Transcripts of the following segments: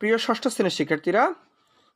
প্রিয় ষষ্ঠ শ্রেণির শিক্ষার্থীরা,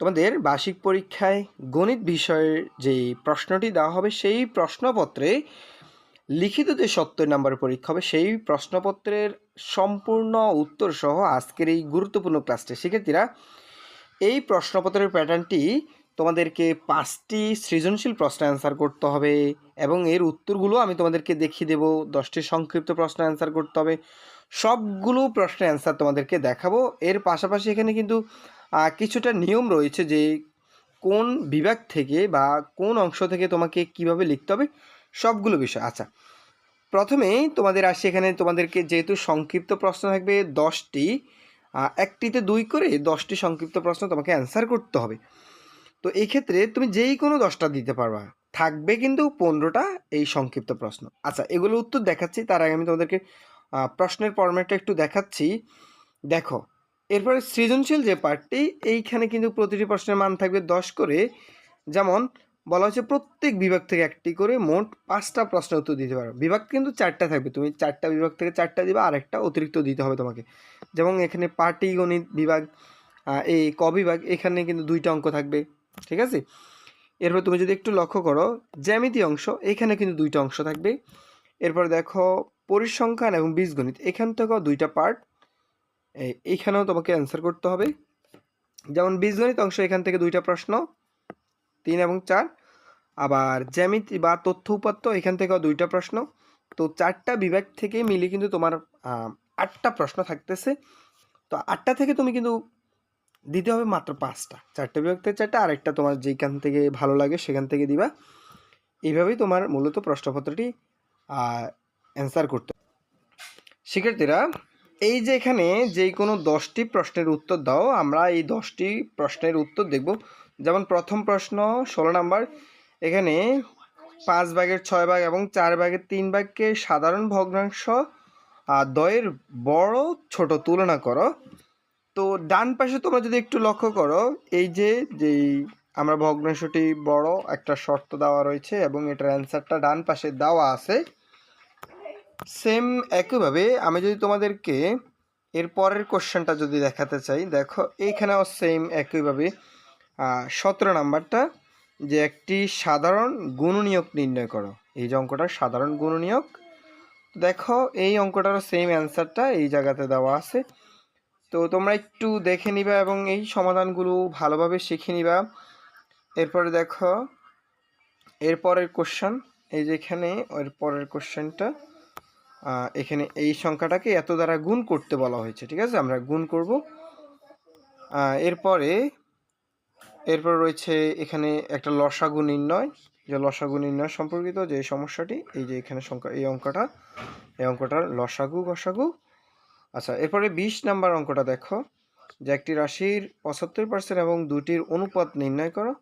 তোমাদের বার্ষিক পরীক্ষায় গণিত বিষয়ের যে প্রশ্নটি দেওয়া হবে, সেই প্রশ্নপত্রে লিখিত যে সত্তর নম্বরের পরীক্ষা হবে, সেই প্রশ্নপত্রের সম্পূর্ণ উত্তর সহ আজকের এই গুরুত্বপূর্ণ ক্লাসটি। শিক্ষার্থীরা, এই প্রশ্নপত্রের প্যাটার্নটি তোমাদেরকে পাঁচটি সৃজনশীল প্রশ্ন অ্যান্সার করতে হবে এবং এর উত্তরগুলো আমি তোমাদেরকে দেখিয়ে দেবো। দশটি সংক্ষিপ্ত প্রশ্ন অ্যান্সার করতে হবে। সবগুলো প্রশ্নের অ্যান্সার তোমাদেরকে দেখাবো। এর পাশাপাশি এখানে কিন্তু কিছুটা নিয়ম রয়েছে যে কোন বিভাগ থেকে বা কোন অংশ থেকে তোমাকে কীভাবে লিখতে হবে, সবগুলো বিষয়। আচ্ছা প্রথমেই তোমাদের আসি এখানে, তোমাদেরকে যেহেতু সংক্ষিপ্ত প্রশ্ন থাকবে দশটি একটিতে দুই করে দশটি সংক্ষিপ্ত প্রশ্ন তোমাকে অ্যান্সার করতে হবে। তো এই ক্ষেত্রে তুমি যেই কোনো দশটা দিতে পারবা, থাকবে কিন্তু পনেরোটা এই সংক্ষিপ্ত প্রশ্ন। আচ্ছা এগুলো উত্তর দেখাচ্ছি, তার আগে আমি তোমাদেরকে প্রশ্নের ফরম্যাটটা একটু দেখাচ্ছি। দেখো, এরপরে সৃজনশীল যে পার্টটি এইখানে কিন্তু প্রতিটি প্রশ্নের মান থাকবে দশ করে। যেমন, বলা হচ্ছে প্রত্যেক বিভাগ থেকে একটি করে মোট পাঁচটা প্রশ্নের উত্তর দিতে পারো। বিভাগ কিন্তু চারটা থাকবে। তুমি চারটা বিভাগ থেকে চারটা দিবা আর একটা অতিরিক্ত দিতে হবে তোমাকে। যেমন, এখানে পার্টি গণিত বিভাগ এই ক বিভাগ, এখানে কিন্তু দুইটা অঙ্ক থাকবে। ঠিক আছে? এরপর তুমি যদি একটু লক্ষ্য করো, জ্যামিতি অংশ, এখানে কিন্তু দুইটা অংশ থাকবে। এরপর দেখো পরিসংখ্যান এবং বীজগণিত, এখান থেকেও দুইটা পার্ট এইখানেও তোমাকে অ্যান্সার করতে হবে। যেমন বীজগণিত অংশ, এখান থেকে দুইটা প্রশ্ন, তিন এবং চার। আবার জ্যামিতি বা তথ্য উপাত্ত, এখান থেকেও দুইটা প্রশ্ন। তো চারটা বিভাগ থেকে মিলে কিন্তু তোমার আটটা প্রশ্ন থাকতেছে। তো আটটা থেকে তুমি কিন্তু দিতে হবে মাত্র পাঁচটা। চারটা বিভাগ থেকে চারটা, আরেকটা তোমার যেখান থেকে ভালো লাগে সেখান থেকে দিবা। এইভাবেই তোমার মূলত প্রশ্নপত্রটি অ্যান্সার করতে শিক্ষার্থীরা, এই যে এখানে যে কোনো দশটি প্রশ্নের উত্তর দাও, আমরা এই দশটি প্রশ্নের উত্তর দেখব। যেমন প্রথম প্রশ্ন ষোলো নাম্বার, এখানে পাঁচ ভাগের ছয় ভাগ এবং চার ভাগের তিন ভাগকে সাধারণ ভগ্নাংশ দয়ের বড় ছোট তুলনা করো। তো ডান পাশে তোমরা যদি একটু লক্ষ্য করো, এই যে যেই আমরা ভগ্নাংশটি বড় একটা শর্ত দেওয়া রয়েছে এবং এটার অ্যান্সারটা ডান পাশে দেওয়া আছে সেম একইভাবে আমি যদি তোমাদেরকে এর পরের কোশ্চেনটা যদি দেখাতে চাই, দেখো এইখানেও সেম একইভাবে সতেরো নাম্বারটা যে একটি সাধারণ গুণনীয়ক নির্ণয় করো। এই যে অঙ্কটা সাধারণ গুণনীয়ক, দেখো এই অঙ্কটারও সেম অ্যান্সারটা এই জায়গাতে দেওয়া আছে। তো তোমরা একটু দেখে নিবা এবং এই সমাধানগুলো ভালোভাবে শিখে নিবা। এরপরে দেখো এরপরের কোশ্চেন এই যে এখানে এর পরের কোশ্চেনটা এখানে এই সংখ্যাটাকে এত দ্বারা গুণ করতে বলা হয়েছে, ঠিক আছে? আমরা গুণ করব। এরপরে, এরপর রয়েছে এখানে একটা লসাগু নির্ণয়। যে লসাগু নির্ণয় সম্পর্কিত যে সমস্যাটি, এই যে এখানে সংখ্যা, এই অঙ্কটা, এই অঙ্কটার লসাগু, গসাগু। আচ্ছা এরপরে বিশ নাম্বার অঙ্কটা দেখো। যে একটি রাশির পঁচাত্তর পার্সেন্ট এবং দুটির অনুপাত নির্ণয় করো।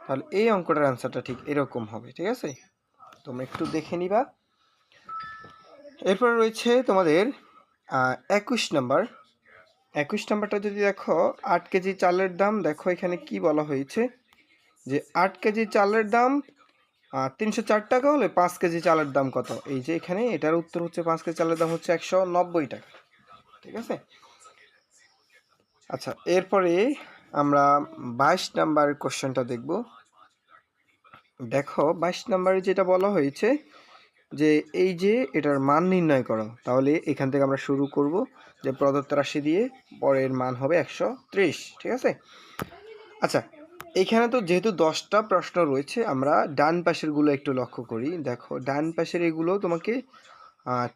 তাহলে এই অঙ্কটার অ্যান্সারটা ঠিক এরকম হবে, ঠিক আছে? তোমরা একটু দেখে নিবা। এরপর রয়েছে তোমাদের একুশ নাম্বার। একুশ নাম্বারটা যদি দেখো, আট কেজি চালের দাম, দেখো এখানে কি বলা হয়েছে? যে আট কেজি চালের দাম তিনশো চার টাকা হলে পাঁচ কেজি চালের দাম কত? এই যে এখানে এটার উত্তর হচ্ছে পাঁচ কেজি চালের দাম হচ্ছে একশো নব্বই টাকা। ঠিক আছে? আচ্ছা এরপরে আমরা বাইশ নাম্বার কোশ্চেনটা দেখব। দেখো, বাইশ নাম্বারে যেটা বলা হয়েছে যে এই যে এটার মান নির্ণয় করো, তাহলে এখান থেকে আমরা শুরু করব যে প্রদত্ত রাশি দিয়ে পরের মান হবে একশো ত্রিশ, ঠিক আছে? আচ্ছা এখানে তো যেহেতু দশটা প্রশ্ন রয়েছে, আমরা ডান পাশেরগুলো একটু লক্ষ্য করি। দেখো, ডান পাশের এগুলো তোমাকে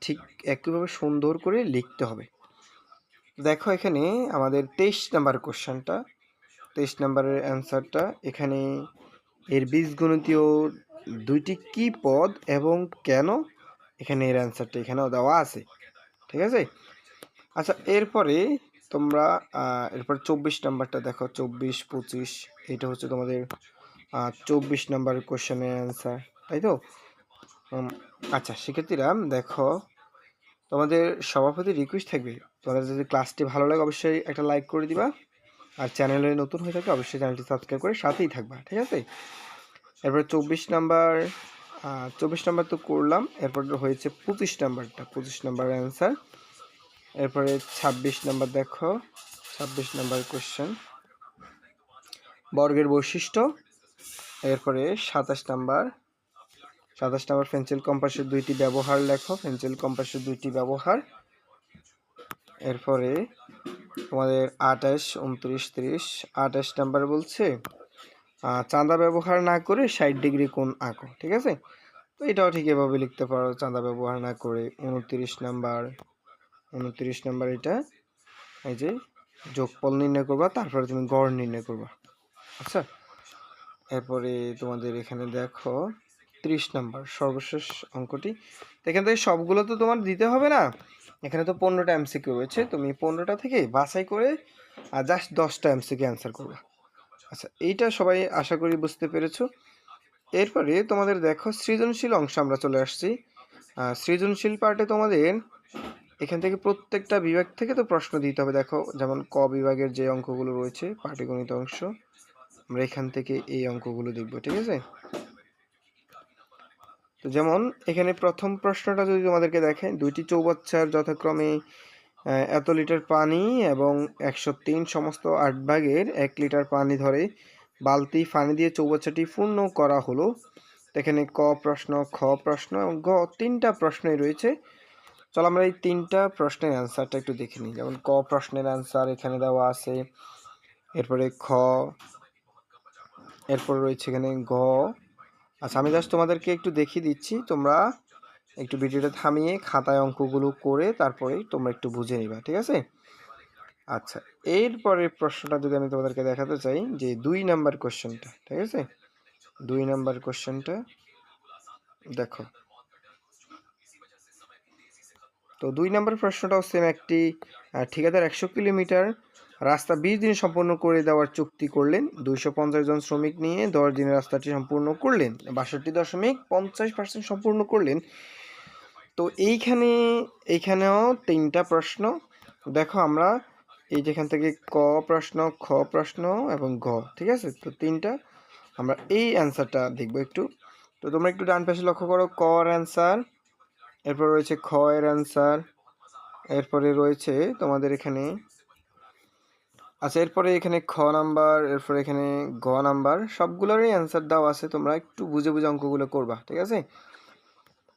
ঠিক একইভাবে সুন্দর করে লিখতে হবে। দেখো এখানে আমাদের তেইশ নাম্বার কোশ্চেনটা, তেইশ নাম্বারের অ্যান্সারটা, এখানে এর বীজগণিতীয় দুইটি কি পদ এবং কেন? এখানে এর অ্যান্সারটা এখানেও দেওয়া আছে। ঠিক আছে? আচ্ছা এরপরে তোমরা এরপর চব্বিশ নাম্বারটা দেখো। চব্বিশ, পঁচিশ, এটা হচ্ছে তোমাদের চব্বিশ নাম্বার কোশ্চেনের অ্যান্সার তাই তো? আচ্ছা শিক্ষার্থীরা দেখো, তোমাদের সভাপতি রিকোয়েস্ট থাকবে। তোমাদের যদি ক্লাসটি ভালো লাগে, অবশ্যই একটা লাইক করে দিবা। আর চ্যানেলে নতুন হয়ে থাকে অবশ্যই চ্যানেলটি সাবস্ক্রাইব করে সাথেই থাকবা। ঠিক আছে? এরপর চব্বিশ নাম্বার চব্বিশ নাম্বার তো করলাম, এরপর হয়েছে পঁচিশ নাম্বারটা, পঁচিশ নাম্বার অ্যান্সার এরপরে ছাব্বিশ নাম্বার দেখো, ছাব্বিশ নাম্বার কোশ্চেন বর্গের বৈশিষ্ট্য, এরপরে সাতাশ নাম্বার। সাতাশ নাম্বার পেন্সিল কম্পাসের দুইটি ব্যবহার লেখো পেন্সিল কম্পাসের দুইটি ব্যবহার। এরপরে তোমাদের আঠাশ, উনত্রিশ, তিরিশ, আঠাশ নাম্বার বলছে চাঁদা ব্যবহার না করে ষাট ডিগ্রি কোণ আঁকো, ঠিক আছে? তো এটাও ঠিক এভাবে লিখতে পারো, চাঁদা ব্যবহার না করে উনত্রিশ নাম্বার উনত্রিশ নাম্বার এটা, এই যে যোগফল নির্ণয় করবা, তারপরে তুমি গড় নির্ণয় করবা আচ্ছা? এরপরে তোমাদের এখানে দেখো, ত্রিশ নাম্বার, সর্বশেষ অঙ্কটি এখান থেকে সবগুলো তো তোমার দিতে হবে না, এখানে তো পনেরোটা এমসিকিউ রয়েছে, তুমি পনেরোটা থেকে বাছাই করে আর জাস্ট দশটা এমসিকিউ অ্যান্সার করবা। আচ্ছা এইটা সবাই আশা করি বুঝতে পেরেছ। এরপরে তোমাদের দেখো সৃজনশীল অংশ আমরা চলে আসছি। সৃজনশীল পার্টে তোমাদের এখান থেকে প্রত্যেকটা বিভাগ থেকে তো প্রশ্ন দিতে হবে। দেখো, যেমন ক বিভাগের যে অঙ্কগুলো রয়েছে, পাটিগণিত অংশ, আমরা এখান থেকে এই অঙ্কগুলো দেখব, ঠিক আছে? তো যেমন এখানে প্রথম প্রশ্নটা যদি তোমাদেরকে দেখে, দুইটি চৌবাচ্চার যথাক্রমে এত লিটার পানি এবং একশো তিন সমস্ত আট ভাগের এক লিটার পানি ধরে বালতি পানি দিয়ে চৌবাচ্চাটি পূর্ণ করা হলো। এখানে ক প্রশ্ন, খ প্রশ্ন এবং গ তিনটা প্রশ্নই রয়েছে। চলো আমরা এই তিনটা প্রশ্নের অ্যান্সারটা একটু দেখে নিই। যেমন ক প্রশ্নের অ্যান্সার এখানে দেওয়া আছে। এরপরে খ, এরপর রয়েছে এখানে গ আচ্ছা আমি জাস্ট তোমাদেরকে একটু দেখিয়ে দিচ্ছি। তোমরা একটু ভিডিওটা থামিয়ে খাতায় অঙ্কগুলো করে তারপরে তোমরা একটু বুঝে নিবা, ঠিক আছে? আচ্ছা এরপরের প্রশ্নটা যদি আমি তোমাদেরকে দেখাতে চাই, যে দুই নাম্বার কোশ্চেনটা, ঠিক আছে? দুই নাম্বার কোশ্চেনটা, দেখো। তো দুই নম্বর প্রশ্নটাও সেম একটি ঠিকাদার একশো কিলোমিটার রাস্তা বিশ দিন সম্পূর্ণ করে দেওয়ার চুক্তি করলেন, দুইশো পঞ্চাশ জন শ্রমিক নিয়ে দশ দিনে রাস্তাটি সম্পূর্ণ করলেন, বাষট্টি দশমিক পঞ্চাশ পার্সেন্ট সম্পূর্ণ করলেন তো এইখানে, এইখানেও তিনটা প্রশ্ন। দেখো আমরা এই যেখান থেকে ক প্রশ্ন, খ প্রশ্ন এবং ঘ, ঠিক আছে? তো তিনটা। আমরা এই অ্যান্সারটা দেখব একটু। তো তোমরা একটু ডান পাশে লক্ষ্য করো কর অ্যান্সার, এরপর রয়েছে খ এর অ্যান্সার, এরপরে রয়েছে তোমাদের এখানে আচ্ছা এরপরে এখানে খ নাম্বার, এরপরে এখানে গ নাম্বার, সবগুলোরই অ্যান্সার দাও আছে, তোমরা একটু বুঝে বুঝে অঙ্কগুলো করবা, ঠিক আছে?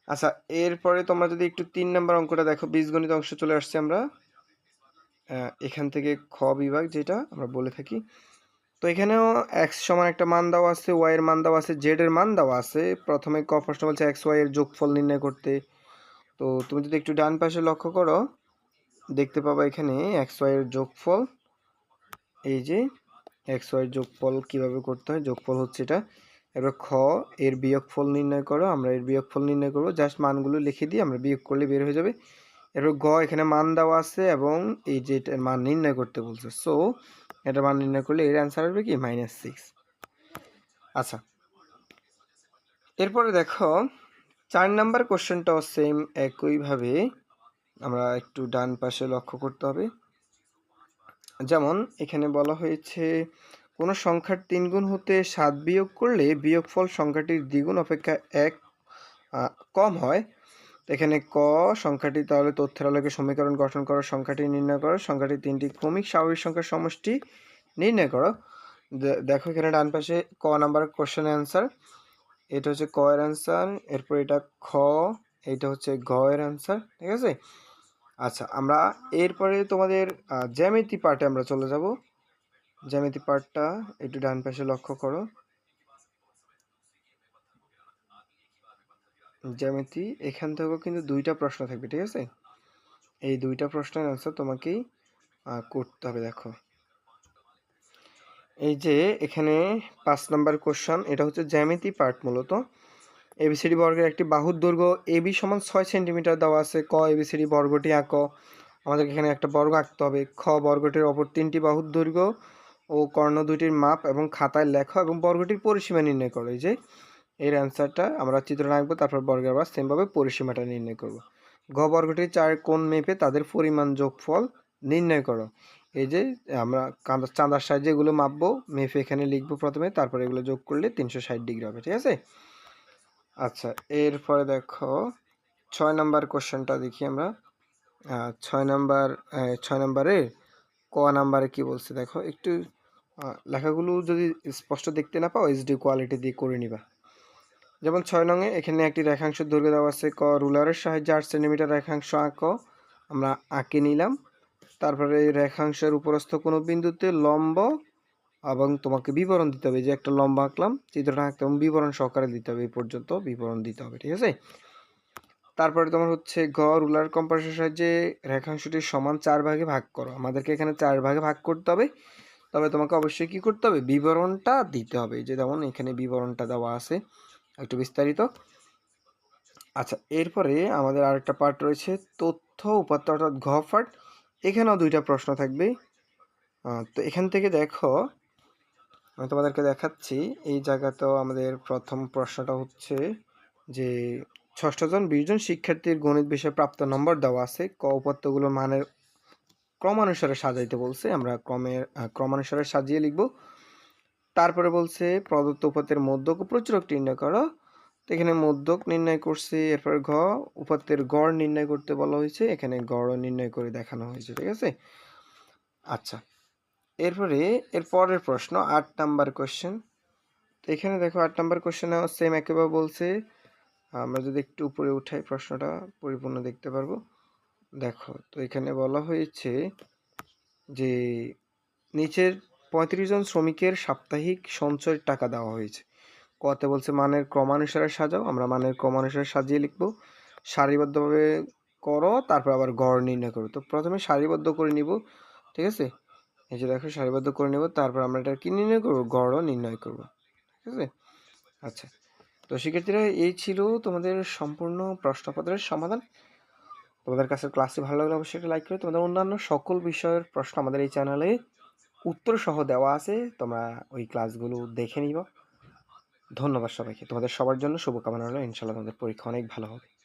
আচ্ছা এরপরে তোমরা যদি একটু তিন নাম্বার অঙ্কটা দেখো, বীজগণিত অংশ চলে আসছে আমরা। এখান থেকে খ বিভাগ যেটা আমরা বলে থাকি। তো এখানেও এক্স সমান একটা মান দেওয়া আছে ওয়াই এর মান দেওয়া আছে জেড এর মান দেওয়া আছে। প্রথমে ক প্রশ্ন বলছে এক্স ওয়াই এর যোগফল নির্ণয় করতে। তো তুমি যদি একটু ডান পাশে লক্ষ্য করো, দেখতে পাবা এখানে এক্স ওয়াই এর যোগফল। এই যে এক্স ওয়াই যোগফল কীভাবে করতে হয়, যোগফল হচ্ছে এটা। এবার খ, এর বিয়োগফল নির্ণয় করো, আমরা এর বিয়োগফল নির্ণয় করব জাস্ট মানগুলো লিখে দিই আমরা বিয়োগ করলে বের হয়ে যাবে। এরপর গ, এখানে মান দেওয়া আছে এবং এই যে এটার মান নির্ণয় করতে বলছে। সো এটা মান নির্ণয় করলে এর অ্যান্সার হবে কি? মাইনাস সিক্স আচ্ছা। এরপরে দেখো, চার নাম্বার কোশ্চেনটাও সেম একইভাবে আমরা একটু ডান পাশে লক্ষ্য করতে হবে। যেমন, এখানে বলা হয়েছে কোনো সংখ্যার তিন গুণ হতে সাত বিয়োগ করলে বিয়োগফল সংখ্যাটির দ্বিগুণ অপেক্ষা এক কম হয়। এখানে ক, সংখ্যাটি তাহলে তথ্যের আলোকে সমীকরণ গঠন করো, সংখ্যাটি নির্ণয় করো, সংখ্যাটি তিনটি ক্রমিক স্বাভাবিক সংখ্যার সমষ্টি নির্ণয় করো। দেখো এখানে ডান পাশে ক নাম্বার কোশ্চেন অ্যান্সার এটা হচ্ছে ক এর অ্যান্সার এরপর এটা খ এটা হচ্ছে ঘ এর অ্যান্সার ঠিক আছে? আচ্ছা আমরা এরপরে তোমাদের জ্যামিতি পার্টে আমরা চলে যাব। জ্যামিতি পার্টটা একটু ডান পাশে লক্ষ্য করো। জ্যামিতি, এখান থেকেও কিন্তু দুইটা প্রশ্ন থাকবে, ঠিক আছে? এই দুইটা প্রশ্নের অ্যান্সার তোমাকেই করতে হবে, দেখো। এই যে এখানে পাঁচ নাম্বার কোশ্চেন এটা হচ্ছে জ্যামিতি পার্ট মূলত। এবিসিডি বর্গের একটি বাহুর দৈর্ঘ্য এবি সমান ছয় সেন্টিমিটার দেওয়া আছে। ক এবিসিডি বর্গটি আঁক। আমাদের এখানে একটা বর্গ আঁকতে হবে। খ বর্গটির অপর তিনটি বাহুর দৈর্ঘ্য ও কর্ণ দুইটির মাপ এবং খাতায় লেখো এবং বর্গটির পরিসীমা নির্ণয় করো। এই যে, এর অ্যান্সারটা আমরা চিত্রণ আঁকবো, তারপর বর্গের আবার সেমভাবে পরিসীমাটা নির্ণয় করব। ঘ বর্গটির চার কোণ মেপে তাদের পরিমাণ যোগফল নির্ণয় করো। এই যে, আমরা কাঁদা- চাঁদার সাহায্যে এগুলো মাপবো, মেপে এখানে লিখব প্রথমে, তারপরে এগুলো যোগ করলে তিনশো ষাট ডিগ্রি হবে, ঠিক আছে? আচ্ছা এরপরে দেখো, ছয় নাম্বার কোশ্চেনটা দেখি আমরা। ছয় নাম্বার ছয় নাম্বারে ক নাম্বারে কি বলছে? দেখো, একটু লেখাগুলো যদি স্পষ্ট দেখতে না পাও এইচডি কোয়ালিটি দিয়ে করে নিবা। যেমন ছয় নঙে এখানে একটি রেখাংশ দৈর্ঘ্য দেওয়া আছে, ক রুলারের সাহায্যে আট সেন্টিমিটার রেখাংশ আঁক। আমরা আঁকে নিলাম। তারপরে রেখাংশের উপরস্থ কোনো বিন্দুতে লম্ব এবং তোমাকে বিবরণ দিতে হবে। যে একটা লম্বা আঁকলাম, চিত্রটা আঁকতে হবে, বিবরণ সহকারে দিতে হবে, এই পর্যন্ত বিবরণ দিতে হবে, ঠিক আছে? তারপরে তোমার হচ্ছে গ রুলার কম্পাসের সাহায্যে রেখাংশটি সমান চার ভাগে ভাগ করো। আমাদেরকে এখানে চার ভাগে ভাগ করতে হবে। তবে তোমাকে অবশ্যই কি করতে হবে? বিবরণটা দিতে হবে। যে যেমন এখানে বিবরণটা দেওয়া আছে, একটু বিস্তারিত। আচ্ছা এরপরে আমাদের আরেকটা পার্ট রয়েছে, তথ্য উপাত্ত অর্থাৎ ঘ পার্ট এখানেও দুইটা প্রশ্ন থাকবে। তো এখান থেকে দেখো, আমি তোমাদেরকে দেখাচ্ছি, এই জায়গাতেও আমাদের প্রথম প্রশ্নটা হচ্ছে যে ষষ্ঠজন বিশজন শিক্ষার্থীর গণিত বিষয়ে প্রাপ্ত নম্বর দেওয়া আছে। ক উপাত্তগুলোর মানের ক্রমানুসারে সাজাইতে বলছে। আমরা ক্রমের ক্রমানুসারে সাজিয়ে লিখব। তারপরে বলছে, প্রদত্ত উপাত্তের মধ্যক ও প্রচুরক নির্ণয় করো। তো এখানে মধ্যক নির্ণয় করছে, এরপর ঘ, উপাত্তের গড় নির্ণয় করতে বলা হয়েছে। এখানে গড়ও নির্ণয় করে দেখানো হয়েছে, ঠিক আছে? আচ্ছা এরপরে, এর পরের প্রশ্ন, আট নাম্বার কোশ্চেন তো এখানে দেখো, আট নাম্বার কোশ্চেনে সেম একেবারে বলছে। আমরা যদি একটু উপরে উঠাই প্রশ্নটা, পরিপূর্ণ দেখতে পারব। দেখো, তো এখানে বলা হয়েছে যে নিচের পঁয়ত্রিশ জন শ্রমিকের সাপ্তাহিক সঞ্চয়ের টাকা দেওয়া হয়েছে। কতে বলছে মানের ক্রমানুসারে সাজাও, আমরা মানের ক্রমানুসারে সাজিয়ে লিখব। সারিবদ্ধভাবে করো, তারপর আবার গড় নির্ণয় করো। তো প্রথমে সারিবদ্ধ করে নিব, ঠিক আছে? এই যে দেখো, সারিবদ্ধ করে নেব, তারপর আমরা এটা কি নির্ণয় করব? গড়ও নির্ণয় করব, ঠিক আছে? আচ্ছা তো শিক্ষার্থীরা, এই ছিল তোমাদের সম্পূর্ণ প্রশ্নপত্রের সমাধান। তোমাদের কাছে ক্লাসটি ভালো লাগলে অবশ্যই একটা লাইক করে। তোমাদের অন্যান্য সকল বিষয়ের প্রশ্ন আমাদের এই চ্যানেলে উত্তর সহ দেওয়া আছে। তোমরা ওই ক্লাসগুলো দেখে নিবা। ধন্যবাদ সবাইকে। তোমাদের সবার জন্য শুভকামনা রইল। ইনশাল্লাহ তোমাদের পরীক্ষা অনেক ভালো হবে।